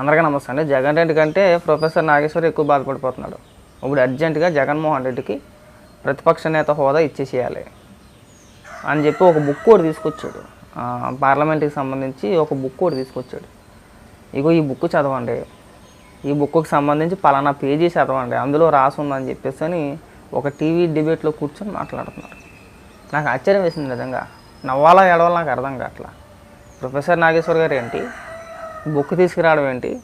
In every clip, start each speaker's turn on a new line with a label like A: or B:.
A: అందరికీ నమస్తే అండి. జగన్ రెడ్డి కంటే ప్రొఫెసర్ నాగేశ్వర్ ఎక్కువ బాధపడిపోతున్నాడు. ఇప్పుడు అర్జెంటుగా జగన్మోహన్ రెడ్డికి ప్రతిపక్ష నేత హోదా ఇచ్చేసేయాలి అని చెప్పి ఒక బుక్ కూడా తీసుకొచ్చాడు. పార్లమెంట్కి సంబంధించి ఒక బుక్ కూడా తీసుకొచ్చాడు. ఇగో ఈ బుక్ చదవండి. ఈ బుక్కి సంబంధించి పలానా పేజీ చదవండి. అందులో రాసి ఉందని చెప్పేసి అని ఒక టీవీ డిబేట్లో కూర్చొని మాట్లాడుతున్నారు. నాకు ఆశ్చర్యం వేసింది నిజంగా. నవ్వాలా ఏడవాలా నాకు అర్థం కావట్లా. ప్రొఫెసర్ నాగేశ్వర్ గారు ఏంటి? బుక్ తీసుకురావడం ఏంటి?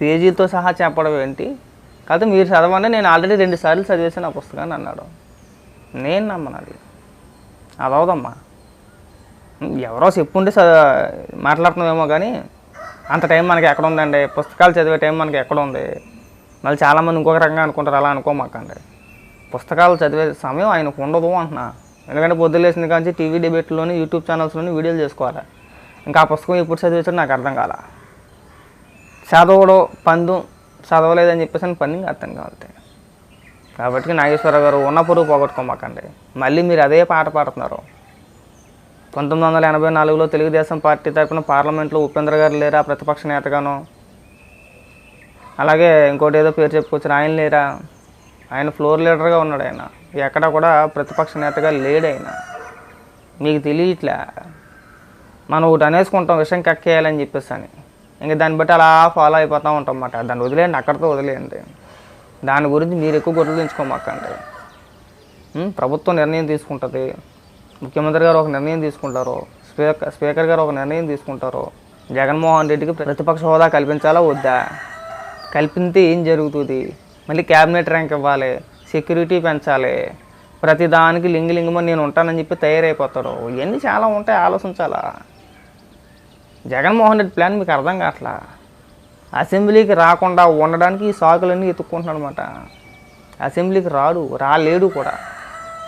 A: పేజీలతో సహా చెప్పడం ఏంటి? కాకపోతే మీరు చదవండి నేను ఆల్రెడీ రెండు సార్లు చదివేసాను ఆ పుస్తకాన్ని అన్నాడు. నేను నమ్మను అది. అది ఎవరో చెప్పుంటే మాట్లాడుతున్నామేమో కానీ అంత టైం మనకి ఎక్కడ ఉందండి? పుస్తకాలు చదివే టైం మనకి ఎక్కడ ఉంది? మళ్ళీ చాలామంది ఇంకొక రకంగా అనుకుంటారు అలా అనుకోమాకండి. పుస్తకాలు చదివే సమయం ఆయనకు ఉండదు అంటున్నా. ఎందుకంటే పొద్దులేసిన కానీ టీవీ డిబేట్లోని యూట్యూబ్ ఛానల్స్లోని వీడియోలు చేసుకోవాలి. ఇంకా ఆ పుస్తకం ఎప్పుడు చదివేసాడు నాకు అర్థం కాలా. చదవడో పందు చదవలేదని చెప్పేసి అని పని అర్థం కావాలి కాబట్టి నాగేశ్వర గారు ఉన్న పొరుగు పోగొట్టుకోమాకండి. మళ్ళీ మీరు అదే పాట పాడుతున్నారు. పంతొమ్మిది వందల ఎనభై నాలుగులో తెలుగుదేశం పార్టీ తరపున పార్లమెంట్లో ఉపేంద్ర గారు లేరా ప్రతిపక్ష నేతగాను? అలాగే ఇంకోటి ఏదో పేరు చెప్పుకొచ్చారు ఆయన లేరా? ఆయన ఫ్లోర్ లీడర్గా ఉన్నాడు ఆయన. ఎక్కడ కూడా ప్రతిపక్ష నేతగా లేడు ఆయన. మీకు తెలియట్లే? మనం ఒకటి అనేసుకుంటాం విషయం కక్కేయాలని చెప్పేసి అని. ఇంకా దాన్ని బట్టి అలా ఫాలో అయిపోతూ ఉంటాం అన్నమాట దాన్ని వదిలేయండి అక్కడితో వదిలేయండి. దాని గురించి మీరు ఎక్కువ గొడవలు తెచ్చుకోమాకండి. ప్రభుత్వం నిర్ణయం తీసుకుంటుంది. ముఖ్యమంత్రి గారు ఒక నిర్ణయం తీసుకుంటారు. స్పీకర్ స్పీకర్ గారు ఒక నిర్ణయం తీసుకుంటారు. జగన్మోహన్ రెడ్డికి ప్రతిపక్ష హోదా కల్పించాలా వద్దా? కల్పితే ఏం జరుగుతుంది? మళ్ళీ క్యాబినెట్ ర్యాంక్ ఇవ్వాలి సెక్యూరిటీ పెంచాలి. ప్రతి దానికి లింగి లింగమని నేను ఉంటానని చెప్పి తయారైపోతాడు ఇవన్నీ చాలా ఉంటాయి ఆలోచించాలా? జగన్మోహన్ రెడ్డి ప్లాన్ మీకు అర్థం కావట్లా? అసెంబ్లీకి రాకుండా ఉండడానికి ఈ సాకులన్నీ ఎత్తుక్కుంటున్నాడు అనమాట అసెంబ్లీకి రాడు రాలేడు కూడా.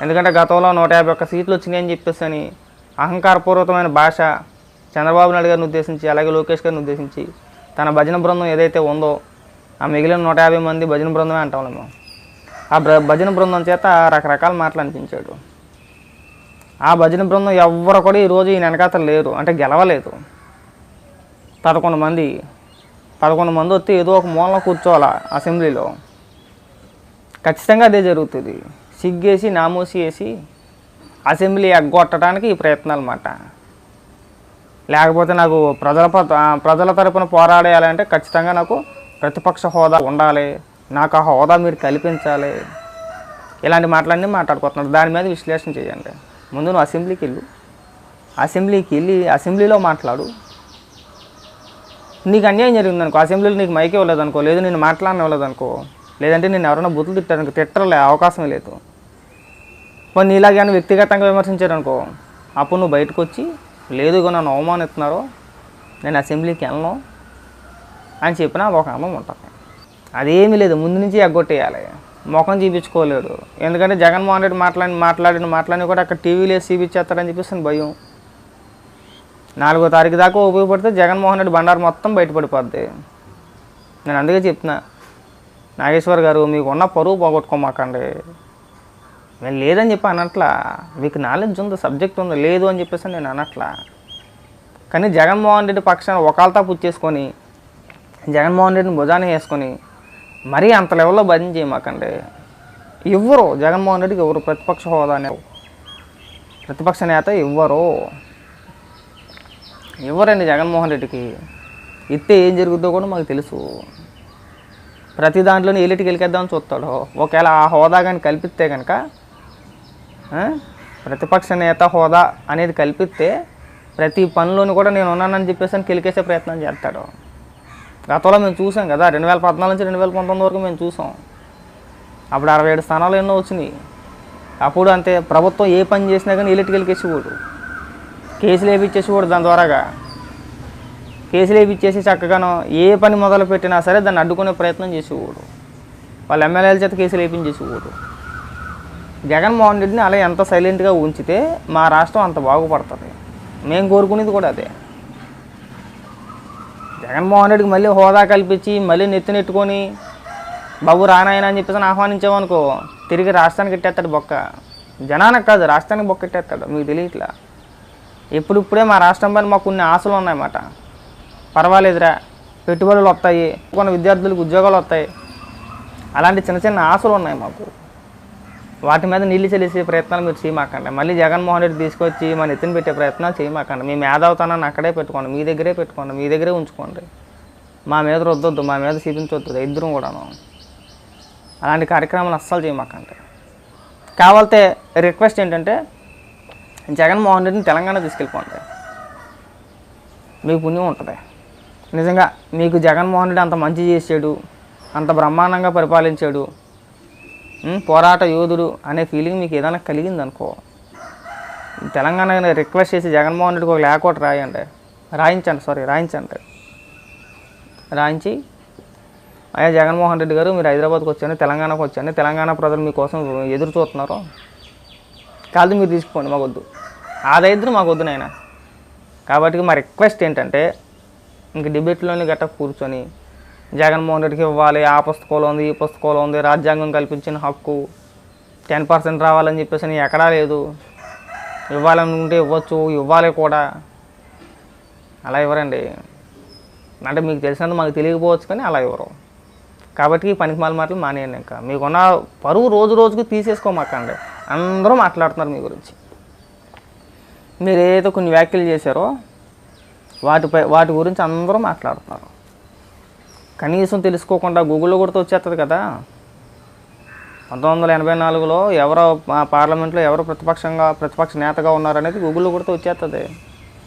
A: ఎందుకంటే గతంలో నూట యాభై ఒక్క సీట్లు వచ్చినాయని చెప్పేసి అని అహంకారపూర్వకమైన భాష చంద్రబాబు నాయుడు గారిని ఉద్దేశించి అలాగే లోకేష్ గారిని ఉద్దేశించి తన భజన బృందం ఏదైతే ఉందో ఆ మిగిలిన నూట యాభై మంది భజన బృందమే అంటాం మేము. ఆ బ్ర- భజన బృందం చేత రకరకాల మాటలు అనిపించాడు. ఆ భజన బృందం ఎవ్వరు కూడా ఈరోజు ఈయన వెనకాతలు లేరు అంటే గెలవలేదు. పదకొండు మంది. పదకొండు మంది వస్తే ఏదో ఒక మూలన కూర్చోవాలా అసెంబ్లీలో. ఖచ్చితంగా అదే జరుగుతుంది. సిగ్గేసి నామోసి వేసి అసెంబ్లీ ఎగ్గొట్టడానికి ఈ ప్రయత్నాలు అన్నమాట లేకపోతే నాకు ప్రజల ప- ప్రజల తరపున పోరాడేయాలంటే ఖచ్చితంగా నాకు ప్రతిపక్ష హోదా ఉండాలి. నాకు ఆ హోదా మీరు కల్పించాలి. ఇలాంటి మాటలన్నీ మాట్లాడుకుంటున్నారు దాని మీద విశ్లేషణ చేయండి. ముందు నువ్వు అసెంబ్లీకి వెళ్ళు. అసెంబ్లీకి వెళ్ళి అసెంబ్లీలో మాట్లాడు. నీకు అన్యాయం జరిగింది అనుకో అసెంబ్లీలో నీకు మైక్ ఇవ్వలేదు అనుకో లేదు నేను మాట్లాడనివ్వలేదు అనుకో లేదంటే నేను ఎవరైనా బుద్ధులు తిట్టడానికి తిట్టలే అవకాశం లేదు. మరి నీలాగే అని వ్యక్తిగతంగా విమర్శించారనుకో అప్పుడు నువ్వు బయటకు వచ్చి లేదు నన్ను అవమానిస్తున్నారో నేను అసెంబ్లీకి వెళ్ళను అని చెప్పినా ఒక అమ్మం ఉంటుంది. అదేమీ లేదు ముందు నుంచి ఎగ్గొట్టేయాలి. ముఖం చూపించుకోలేడు. ఎందుకంటే జగన్మోహన్ రెడ్డి మాట్లాడి మాట్లాడిన మాట్లాడిన కూడా అక్కడ టీవీలో వేసి చూపించేస్తారని చెప్పేసి భయం. నాలుగో తారీఖు దాకా ఉపయోగపడితే జగన్మోహన్ రెడ్డి బండారు మొత్తం బయటపడిపోద్ది. నేను అందుకే చెప్తున్నా నాగేశ్వర్ గారు మీకు ఉన్న పరువు పోగొట్టుకోమాకండి. నేను లేదని చెప్పి అనట్లా మీకు నాలెడ్జ్ ఉంది సబ్జెక్ట్ ఉంది లేదు అని చెప్పేసి నేను అనట్లా కానీ జగన్మోహన్ రెడ్డి పక్షాన ఒకళ్ళతో పుచ్చేసుకొని జగన్మోహన్ రెడ్డిని భుజాన్ని వేసుకొని మరీ అంత లెవెల్లో భజన చేయమాకండి. ఇవ్వరు జగన్మోహన్ రెడ్డికి ఎవరు ప్రతిపక్ష హోదా అనే ప్రతిపక్ష నేత ఇవ్వరు ఇవ్వరండి జగన్మోహన్ రెడ్డికి ఇస్తే ఏం జరుగుతుందో కూడా మాకు తెలుసు. ప్రతి దాంట్లోనే ఏలిటికి వెళ్ళికేద్దామని చూస్తాడు. ఒకవేళ ఆ హోదా కానీ కల్పిస్తే కనుక ప్రతిపక్ష నేత హోదా అనేది కల్పిస్తే ప్రతి పనిలోని కూడా నేను ఉన్నానని చెప్పేసి కెలికేసే ప్రయత్నం చేస్తాడు. గతంలో మేము చూసాం కదా రెండు వేల పద్నాలుగు నుంచి రెండు వేల పంతొమ్మిది వరకు మేము చూసాం. అప్పుడు అరవై ఏడు స్థానాలు ఎన్నో వచ్చినాయి. అప్పుడు అంతే ప్రభుత్వం ఏ పని చేసినా కానీ ఎలిటికి వెళ్ళికేసేవాడు కేసులు కూడా దాని ద్వారాగా. కేసులు వేపించేసి చక్కగాను ఏ పని మొదలు పెట్టినా సరే దాన్ని అడ్డుకునే ప్రయత్నం చేసేవాడు. వాళ్ళ ఎమ్మెల్యేల చేత కేసులు వేపించేసేవాడు. జగన్మోహన్ రెడ్డిని అలా ఎంత సైలెంట్గా ఉంచితే మా రాష్ట్రం అంత బాగుపడుతుంది. మేము కోరుకునేది కూడా అదే. జగన్మోహన్ రెడ్డికి మళ్ళీ హోదా కల్పించి మళ్ళీ నెత్తినెట్టుకొని బాబు రానాయన అని చెప్పేసి ఆహ్వానించామనుకో తిరిగి రాష్ట్రానికి ఇట్టేస్తాడు బొక్క. జనానికి కాదు రాష్ట్రానికి బొక్క ఇట్టేస్తాడు మీకు తెలియట్లా? ఇప్పుడిప్పుడే మా రాష్ట్రం పైన మాకు కొన్ని ఆశలు ఉన్నాయన్నమాట. పర్వాలేదురా పెట్టుబడులు వస్తాయి కొన్ని విద్యార్థులకు ఉద్యోగాలు వస్తాయి. అలాంటి చిన్న చిన్న ఆశలు ఉన్నాయి మాకు. వాటి మీద నీళ్ళు చెల్లిసే ప్రయత్నాలు మీరు చేయమాకండి. మళ్ళీ జగన్మోహన్ రెడ్డి తీసుకొచ్చి మన ఎత్తున పెట్టే ప్రయత్నాలు చేయమాకండి. మీ మేధావుతనాన్ని అక్కడే పెట్టుకోండి మీ దగ్గరే పెట్టుకోండి మీ దగ్గరే ఉంచుకోండి. మా మీద రొద్దొద్దు మా మీద చూపించొద్దు ఇద్దరం కూడాను. అలాంటి కార్యక్రమాలు అస్సలు చేయమాకండి. కావాలంటే రిక్వెస్ట్ ఏంటంటే జగన్మోహన్ రెడ్డిని తెలంగాణ తీసుకెళ్ళిపోండి. మీకు పుణ్యం ఉంటుంది. నిజంగా మీకు జగన్మోహన్ రెడ్డి అంత మంచి చేసాడు అంత బ్రహ్మాండంగా పరిపాలించాడు పోరాట యోధుడు అనే ఫీలింగ్ మీకు ఏదైనా కలిగింది అనుకో తెలంగాణ రిక్వెస్ట్ చేసి జగన్మోహన్ రెడ్డికి ఒక లేఖ ఒకటి రాయండి. రాయించండి సారీ రాయించండి. రాయించి అయ్యా జగన్మోహన్ రెడ్డి గారు మీరు హైదరాబాద్కి వచ్చాను తెలంగాణకు వచ్చాను తెలంగాణ ప్రజలు మీకోసం ఎదురు చూస్తున్నారు. కాదు మీరు తీసుకోండి మాకు వద్దు ఆ దరిద్రం మాకు వద్దు నాయన. కాబట్టి మా రిక్వెస్ట్ ఏంటంటే ఇంక డిబేట్లోని గట్ట కూర్చొని జగన్మోహన్ రెడ్డికి ఇవ్వాలి ఆ పుస్తకంలో ఉంది ఈ పుస్తకంలో ఉంది రాజ్యాంగం కల్పించిన హక్కు టెన్ పర్సెంట్ రావాలని చెప్పేసి ఎక్కడా లేదు. ఇవ్వాలనుకుంటే ఇవ్వచ్చు ఇవ్వాలి కూడా. అలా ఇవ్వరండి. అంటే మీకు తెలిసినంత మాకు తెలియకపోవచ్చు కానీ అలా ఇవ్వరు. కాబట్టి పనికి మాల మాటలు మానేయండి ఇంకా. మీకున్న పరువు రోజు రోజుకు తీసేసుకోమాకండి. అందరూ మాట్లాడుతున్నారు మీ గురించి. మీరు ఏదైతే కొన్ని వ్యాఖ్యలు చేశారో వాటిపై వాటి గురించి అందరూ మాట్లాడుతున్నారు. కనీసం తెలుసుకోకుండా గూగుల్లో కూడా వచ్చేస్తుంది కదా. పంతొమ్మిది వందల ఎనభై నాలుగులో ఎవరో పార్లమెంట్లో ఎవరు ప్రతిపక్షంగా ప్రతిపక్ష నేతగా ఉన్నారనేది గూగుల్లో కూడా వచ్చేస్తుంది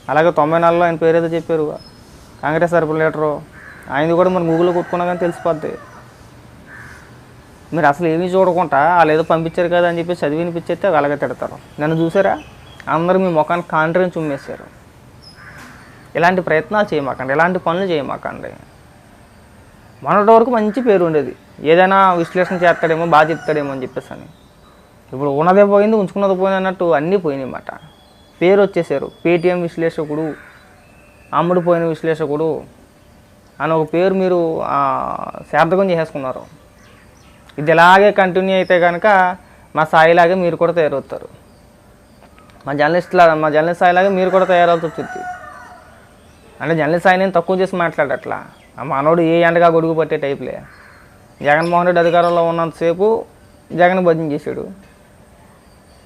A: అలాగే తొంభై నాలుగులో ఆయన పేరేదో చెప్పారు. కాంగ్రెస్ తరపు లీటరు ఆయనది కూడా మనం గూగుల్లో కొట్టుకున్నా కానీ తెలిసిపోద్ది. మీరు అసలు ఏమీ చూడకుండా వాళ్ళు ఏదో పంపించారు కదా అని చెప్పి చదివి వినిపించేస్తే అలాగే తిడతారు. నన్ను చూసారా? అందరూ మీ ముఖాన్ని కాంట్రీని చుమ్మేశారు ఇలాంటి ప్రయత్నాలు చేయమాకండి. ఇలాంటి పనులు చేయమాకండి. మొన్నటి వరకు మంచి పేరు ఉండేది. ఏదైనా విశ్లేషణ చేస్తాడేమో బాగా చెప్తాడేమో అని చెప్పేసి అని. ఇప్పుడు ఉన్నదే పోయింది ఉంచుకున్నది పోయింది అన్నట్టు అన్నీ పోయినాయి అన్నమాట పేరు వచ్చేసారు పేటీఎం విశ్లేషకుడు అమ్ముడు పోయిన విశ్లేషకుడు అని ఒక పేరు మీరు శార్థకం చేసేసుకున్నారు. ఇది ఇలాగే కంటిన్యూ అయితే కనుక మా స్థాయిలాగే మీరు కూడా తయారవుతారు. మా జర్నలిస్ట్లా మా జర్నలిస్ట్ స్థాయిలాగే మీరు కూడా తయారవుతూ వచ్చింది అంటే జర్నలిస్ట్ స్థాయి నేను తక్కువ చేసి మాట్లాడట్లా. ఆ మనోడు ఏ ఎండగా గొడుగు పట్టే టైప్లే జగన్మోహన్ రెడ్డి అధికారంలో ఉన్నంతసేపు జగన్ భజన చేశాడు.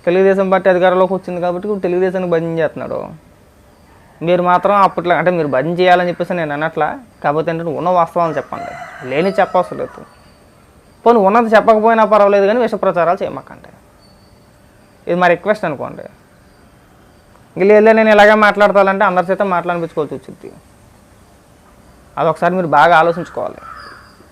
A: తెలుగుదేశం పార్టీ అధికారంలోకి వచ్చింది కాబట్టి ఇప్పుడు తెలుగుదేశానికి భజన చేస్తున్నాడు. మీరు మాత్రం అప్పట్లో అంటే మీరు భజన చేయాలని చెప్పేసి నేను అనట్లా కాకపోతే ఏంటంటే ఉన్న వాస్తవాలు చెప్పండి. లేని చెప్పవసరం లేదు. పోనీ ఉన్నది చెప్పకపోయినా పర్వాలేదు కానీ విష ప్రచారాలు చేయమాకండి ఇది మా రిక్వెస్ట్ అనుకోండి. ఇంక లేదు నేను ఇలాగే మాట్లాడతానంటే అందరి చేత మాట్లాడిపించుకోవాల్సి వచ్చింది. అదొకసారి మీరు బాగా ఆలోచించుకోవాలి.